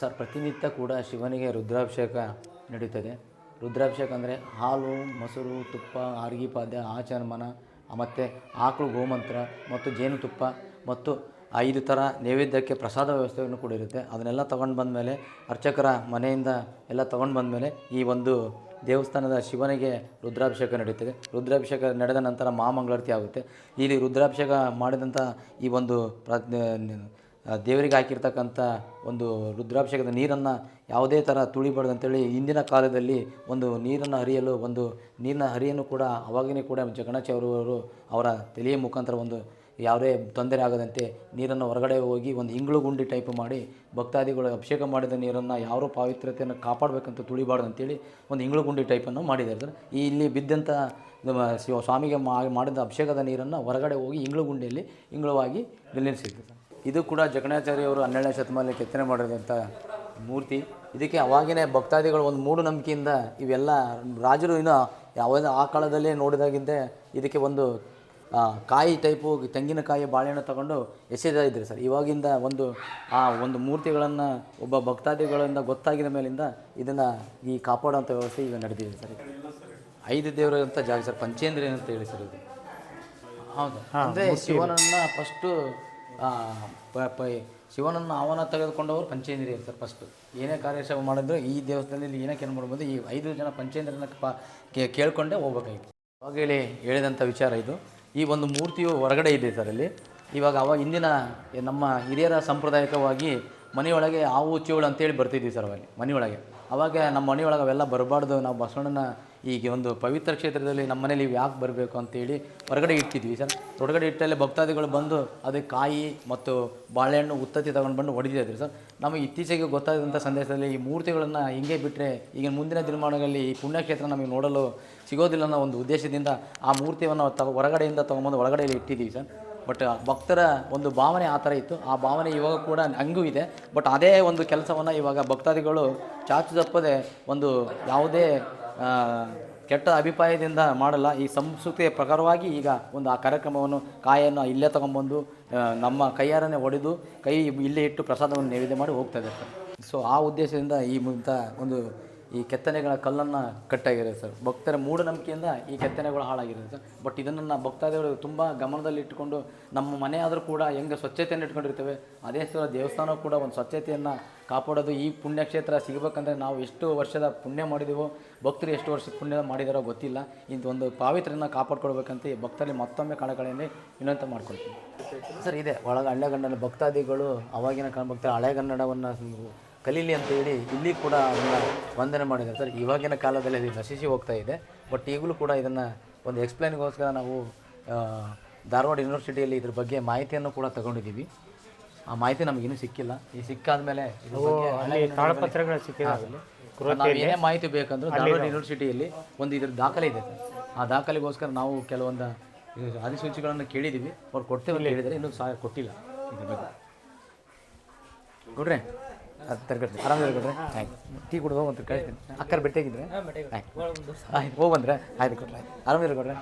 Sir, ಪ್ರತಿನಿತ್ಯ ಕೂಡ ಶಿವನಿಗೆ ರುದ್ರಾಭಿಷೇಕ ನಡೀತದೆ. ರುದ್ರಾಭಿಷೇಕ ಅಂದರೆ ಹಾಲು, ಮೊಸರು, ತುಪ್ಪ, ಆರ್ಗಿ ಪಾದ್ಯ, ಆಚರ್ಮನ ಮತ್ತು ಆಕಳು, ಗೋಮಂತ್ರ ಮತ್ತು ಜೇನುತುಪ್ಪ ಮತ್ತು ಐದು ಥರ ನೈವೇದ್ಯಕ್ಕೆ ಪ್ರಸಾದ ವ್ಯವಸ್ಥೆಯನ್ನು ಕೂಡ ಇರುತ್ತೆ. ಅದನ್ನೆಲ್ಲ ತೊಗೊಂಡು ಬಂದಮೇಲೆ ಅರ್ಚಕರ ಮನೆಯಿಂದ ಎಲ್ಲ ತೊಗೊಂಡು ಬಂದಮೇಲೆ ಈ ಒಂದು ದೇವಸ್ಥಾನದ ಶಿವನಿಗೆ ರುದ್ರಾಭಿಷೇಕ ನಡೀತದೆ. ರುದ್ರಾಭಿಷೇಕ ನಡೆದ ನಂತರ ಮಹಾಮಂಗಳಾರತಿ ಆಗುತ್ತೆ. ಇಲ್ಲಿ ರುದ್ರಾಭಿಷೇಕ ಮಾಡಿದಂಥ ಈ ಒಂದು ದೇವರಿಗೆ ಹಾಕಿರ್ತಕ್ಕಂಥ ಒಂದು ರುದ್ರಾಭಿಷೇಕದ ನೀರನ್ನು ಯಾವುದೇ ಥರ ತುಳಿಬಾರ್ದು ಅಂತೇಳಿ ಇಂದಿನ ಕಾಲದಲ್ಲಿ ಒಂದು ನೀರನ್ನು ಹರಿಯಲು ಒಂದು ನೀರಿನ ಹರಿಯನ್ನು ಕೂಡ ಅವಾಗಿನೇ ಕೂಡ ಜಗಣಾಚಾರ್ಯವರು ಅವರ ತಲೆಯ ಮುಖಾಂತರ ಒಂದು ಯಾವುದೇ ತೊಂದರೆ ಆಗದಂತೆ ನೀರನ್ನು ಹೊರಗಡೆ ಹೋಗಿ ಒಂದು ಇಂಗ್ಳು ಗುಂಡಿ ಟೈಪ್ ಮಾಡಿ ಭಕ್ತಾದಿಗಳು ಅಭಿಷೇಕ ಮಾಡಿದ ನೀರನ್ನು ಯಾರು ಪಾವಿತ್ರ್ಯತೆಯನ್ನು ಕಾಪಾಡಬೇಕಂತ ತುಳಿಬಾರ್ದು ಅಂತೇಳಿ ಒಂದು ಇಂಗ್ಳು ಗುಂಡಿ ಟೈಪನ್ನು ಮಾಡಿದ್ದಾರೆ ಈ ಇಲ್ಲಿ ಬಿದ್ದಂಥ ಸ್ವಾಮಿಗೆ ಮಾಡಿದ ಅಭಿಷೇಕದ ನೀರನ್ನು ಹೊರಗಡೆ ಹೋಗಿ ಇಂಗ್ಳು ಗುಂಡಿಯಲ್ಲಿ ಇಂಗಳವಾಗಿ ನಿಲ್ಲಿಸಿದ್ರು ಇದು ಕೂಡ ಜಗಣಾಚಾರ್ಯವರು ಹನ್ನೆರಡನೇ ಶತಮಾನದಲ್ಲಿ ಕೆತ್ತನೆ ಮಾಡಿದಂಥ ಮೂರ್ತಿ. ಇದಕ್ಕೆ ಅವಾಗಿನೇ ಭಕ್ತಾದಿಗಳು ಒಂದು ಮೂಢನಂಬಿಕೆಯಿಂದ ಇವೆಲ್ಲ ರಾಜರು ಇನ್ನೂ ಯಾವುದೇ ಆ ಕಾಲದಲ್ಲೇ ನೋಡಿದಾಗಿದ್ದೆ ಇದಕ್ಕೆ ಒಂದು ಕಾಯಿ ಟೈಪು ತೆಂಗಿನಕಾಯಿ ಬಾಳೆಹಣ್ಣು ತಗೊಂಡು ಎಸೆದ ಇದ್ದರು ಸರ್. ಇವಾಗಿಂದ ಒಂದು ಆ ಒಂದು ಮೂರ್ತಿಗಳನ್ನು ಒಬ್ಬ ಭಕ್ತಾದಿಗಳಿಂದ ಗೊತ್ತಾಗಿದ ಮೇಲಿಂದ ಇದನ್ನು ಈ ಕಾಪಾಡುವಂಥ ವ್ಯವಸ್ಥೆ ಈಗ ನಡೆದಿದೆ ಸರ್. ಐದು ದೇವರು ಅಂತ ಜಾಗ ಸರ್ ಪಂಚೇಂದ್ರ ಅಂತ ಹೇಳಿ ಸರ್ ಇದು. ಹೌದು. ಅಂದರೆ ಶಿವನನ್ನು ಫಸ್ಟು ಶಿವನನ್ನು ಅವನ ತೆಗೆದುಕೊಂಡವರು ಪಂಚೇಂದ್ರಿಯ ಸರ್ ಫಸ್ಟು ಏನೇ ಕಾರ್ಯಕ್ರಮ ಮಾಡಿದ್ರು ಈ ದೇವಸ್ಥಾನದಲ್ಲಿ ಏನೇ ಕೆಲಸ ಮಾಡ್ಬೋದು? ಈ ಐದು ಜನ ಪಂಚೇಂದ್ರನ ಪ ಕೇಳ್ಕೊಂಡೇ ಹೋಗ್ಬೇಕಾಗಿತ್ತು. ಅವಾಗ ಹೇಳಿ ಹೇಳಿದಂಥ ವಿಚಾರ ಇದು. ಈ ಒಂದು ಮೂರ್ತಿಯು ಹೊರಗಡೆ ಇದೆ ಸರ್ ಅಲ್ಲಿ. ಇವಾಗ ಅವ ಹಿಂದಿನ ನಮ್ಮ ಹಿರಿಯರ ಸಾಂಪ್ರದಾಯಿಕವಾಗಿ ಮನೆಯೊಳಗೆ ಹಾವು ಚೇಳು ಅಂತೇಳಿ ಬರ್ತಿದ್ವಿ ಸರ್ ಅಲ್ಲಿ, ಮನೆಯೊಳಗೆ. ಅವಾಗ ನಮ್ಮ ಮನೆಯೊಳಗೆ ಅವೆಲ್ಲ ಬರಬಾರ್ದು. ನಾವು ಬಸವಣ್ಣನ ಈಗ ಒಂದು ಪವಿತ್ರ ಕ್ಷೇತ್ರದಲ್ಲಿ ನಮ್ಮ ಮನೇಲಿ ಯಾಕೆ ಬರಬೇಕು ಅಂತೇಳಿ ಹೊರಗಡೆ ಇಟ್ಟಿದ್ವಿ ಸರ್. ಹೊರಗಡೆ ಇಟ್ಟಲ್ಲಿ ಭಕ್ತಾದಿಗಳು ಬಂದು ಅದಕ್ಕೆ ಕಾಯಿ ಮತ್ತು ಬಾಳೆಹಣ್ಣು ಉತ್ತತ್ತಿ ತಗೊಂಡು ಬಂದು ಹೊಡೆದಿದ್ರು ಸರ್. ನಮಗೆ ಇತ್ತೀಚೆಗೆ ಗೊತ್ತಾದಂಥ ಸಂದೇಶದಲ್ಲಿ ಈ ಮೂರ್ತಿಗಳನ್ನು ಹಿಂಗೆ ಬಿಟ್ಟರೆ ಈಗ ಮುಂದಿನ ದಿನಮಾನಗಳಲ್ಲಿ ಈ ಪುಣ್ಯಕ್ಷೇತ್ರ ನಮಗೆ ನೋಡಲು ಸಿಗೋದಿಲ್ಲ ಅನ್ನೋ ಒಂದು ಉದ್ದೇಶದಿಂದ ಆ ಮೂರ್ತಿಯನ್ನು ಹೊರಗಡೆಯಿಂದ ತೊಗೊಂಬಂದು ಒಳಗಡೆಯಲ್ಲಿ ಇಟ್ಟಿದ್ದೀವಿ ಸರ್. ಬಟ್ ಭಕ್ತರ ಒಂದು ಭಾವನೆ ಆ ಥರ ಇತ್ತು. ಆ ಭಾವನೆ ಇವಾಗ ಕೂಡ ಹಂಗೂ ಇದೆ. ಬಟ್ ಅದೇ ಒಂದು ಕೆಲಸವನ್ನು ಇವಾಗ ಭಕ್ತಾದಿಗಳು ಚಾಚು ತಪ್ಪದೆ ಒಂದು ಯಾವುದೇ ಕೆಟ್ಟ ಅಭಿಪ್ರಾಯದಿಂದ ಮಾಡಲ್ಲ. ಈ ಸಂಸ್ಕೃತಿಯ ಪ್ರಕಾರವಾಗಿ ಈಗ ಒಂದು ಆ ಕಾರ್ಯಕ್ರಮವನ್ನು ಕಾಯನ್ನು ಇಲ್ಲೇ ತಗೊಂಬಂದು ನಮ್ಮ ಕೈಯಾರನೇ ಹೊಡೆದು ಕೈ ಇಲ್ಲೇ ಇಟ್ಟು ಪ್ರಸಾದವನ್ನು ನೈವೇದ್ಯ ಮಾಡಿ ಹೋಗ್ತಾ ಇದ್ದಾರೆ ಸೊ ಆ ಉದ್ದೇಶದಿಂದ ಈ ಮುಂತ ಒಂದು ಈ ಕೆತ್ತನೆಗಳ ಕಲ್ಲನ್ನು ಕಟ್ಟಾಗಿದೆ ಸರ್. ಭಕ್ತರ ಮೂಢನಂಬಿಕೆಯಿಂದ ಈ ಕೆತ್ತನೆಗಳು ಹಾಳಾಗಿದೆ ಸರ್. ಬಟ್ ಇದನ್ನು ಭಕ್ತಾದಿಗಳು ತುಂಬ ಗಮನದಲ್ಲಿ ಇಟ್ಟುಕೊಂಡು ನಮ್ಮ ಮನೆ ಆದರೂ ಕೂಡ ಹೆಂಗೆ ಸ್ವಚ್ಛತೆಯನ್ನು ಇಟ್ಕೊಂಡಿರ್ತೇವೆ, ಅದೇ ಸರ್ ದೇವಸ್ಥಾನ ಕೂಡ ಒಂದು ಸ್ವಚ್ಛತೆಯನ್ನು ಕಾಪಾಡೋದು. ಈ ಪುಣ್ಯಕ್ಷೇತ್ರ ಸಿಗಬೇಕಂದ್ರೆ ನಾವು ಎಷ್ಟು ವರ್ಷದ ಪುಣ್ಯ ಮಾಡಿದೀವೋ, ಭಕ್ತರು ಎಷ್ಟು ವರ್ಷದ ಪುಣ್ಯ ಮಾಡಿದಾರೋ ಗೊತ್ತಿಲ್ಲ. ಒಂದು ಪಾವಿತ್ರ್ಯನ ಕಾಪಾಡ್ಕೊಳ್ಬೇಕಂತ ಈ ಭಕ್ತರಲ್ಲಿ ಮತ್ತೊಮ್ಮೆ ಕಳಕಳಿಯಲ್ಲಿ ವಿನಂತ ಮಾಡ್ಕೊಳ್ತೀವಿ ಸರ್, ಇದೆ ಒಳಗೆ ಹಳೆಗನ್ನಡ ಭಕ್ತಾದಿಗಳು, ಅವಾಗಿನ ಕಣ ಭಕ್ತರು ಹಳೆಗನ್ನಡವನ್ನು ಕಲೀಲಿ ಅಂತ ಹೇಳಿ ಇಲ್ಲಿ ಕೂಡ ಅದನ್ನು ವಂದನೆ ಮಾಡಿದ್ದಾರೆ. ಸರ್ ಇವಾಗಿನ ಕಾಲದಲ್ಲಿ ಅದು ನಶಿಸಿ ಹೋಗ್ತಾ ಇದೆ. ಬಟ್ ಈಗಲೂ ಕೂಡ ಇದನ್ನು ಒಂದು ಎಕ್ಸ್ಪ್ಲೈನ್ಗೋಸ್ಕರ ನಾವು ಧಾರವಾಡ ಯೂನಿವರ್ಸಿಟಿಯಲ್ಲಿ ಇದ್ರ ಬಗ್ಗೆ ಮಾಹಿತಿಯನ್ನು ಕೂಡ ತಗೊಂಡಿದ್ದೀವಿ. ಆ ಮಾಹಿತಿ ನಮಗಿನ್ನೂ ಸಿಕ್ಕಿಲ್ಲ. ಈ ಸಿಕ್ಕಾದ ಮೇಲೆ ಏನೇ ಮಾಹಿತಿ ಬೇಕಂದ್ರೆ ಧಾರವಾಡ ಯೂನಿವರ್ಸಿಟಿಯಲ್ಲಿ ಒಂದು ಇದ್ರ ದಾಖಲೆ ಇದೆ ಸರ್. ಆ ದಾಖಲೆಗೋಸ್ಕರ ನಾವು ಕೆಲವೊಂದು ಅಧಿಸೂಚಿಗಳನ್ನು ಕೇಳಿದ್ದೀವಿ. ಅವ್ರು ಕೊಡ್ತೇವೆ ಅಂತ ಹೇಳಿದರೆ ಇನ್ನೂ ಸಹ ಕೊಟ್ಟಿಲ್ಲ ಇದ್ರ ಬಗ್ಗೆ. ಕೊಡ್ರೆ ಅದು ತರ್ಕಟ್ರಿ ಆರಾಮಿದ್ರೆ ಕೊಡ್ರೆ ಆಯ್ತು. ಟೀ ಕುಡ್ದು ಅಂತ ಕಳಿಸ್ತೀನಿ. ಅಕ್ಕರ್ ಭೇಟಿಯಾಗಿದ್ರೆ ಆಯ್ತು. ಹೋಗಿ ಬಂದ್ರೆ. ಆಯ್ತು ಕೊಡ್ರೆ ಆರಾಮಿದ್ರೆ ಕೊಡ್ರೆ.